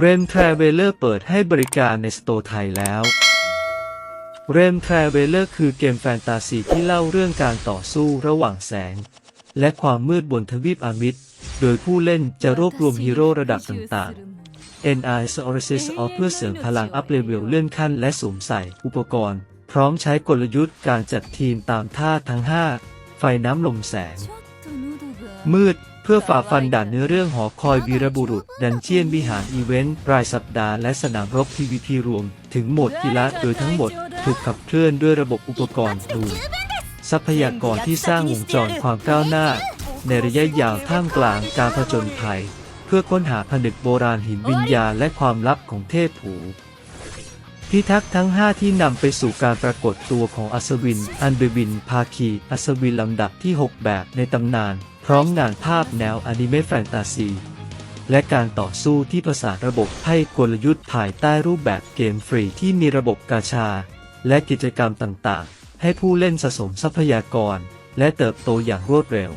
เรมทรเวลเลอร์เปิดให้บริการในสโตร์ไทยแล้ว เรมทรเวลเลอร์คือเกมแฟนตาซีที่เล่าเรื่องการต่อสู้ระหว่างแสง และความมืดบนทวีปอามิดโดยผู้เล่นจะรวบรวมฮีโร่ระดับต่างๆ NI s o r c e s of เพื่อเสริมพลังอัพเลเวลเลื่อนขั้นและสวมใส่อุปกรณ์ พร้อมใช้กลยุทธ์การจัดทีมตามท่าทั้ง 5 ไฟน้ำลมแสง มืด เพื่อฝ่าฟันด่านเนื้อเรื่องหอคอยวีรบุรุษ ดันเจียนวิหารอีเวนต์ รายสัปดาห์และสนามรบ PVP รวม ถึงโหมดกีฬาโดยทั้งหมด ถูกขับเคลื่อนด้วยระบบอุปกรณ์ดูทรัพยากรที่สร้างวงจรความก้าวหน้า ในระยะยาวท่ามกลางการผจญภัย เพื่อค้นหาผนึกโบราณหินวิญญาและความลับของเทพผูพิทักษ์ทั้ง 5 ที่นำไปสู่การปรากฏตัวของอัศวิน อันเบบิน ภาคี อัศวินลำดับที่ 6 แบบในตำนาน พร้อมงานภาพแนวอนิเมะแฟนตาซี และการต่อสู้ที่ประสานระบบให้กลยุทธ์ภายใต้รูปแบบเกมฟรีที่มีระบบกาชา และกิจกรรมต่างๆ ให้ผู้เล่นสะสมทรัพยากร และเติบโตอย่างรวดเร็ว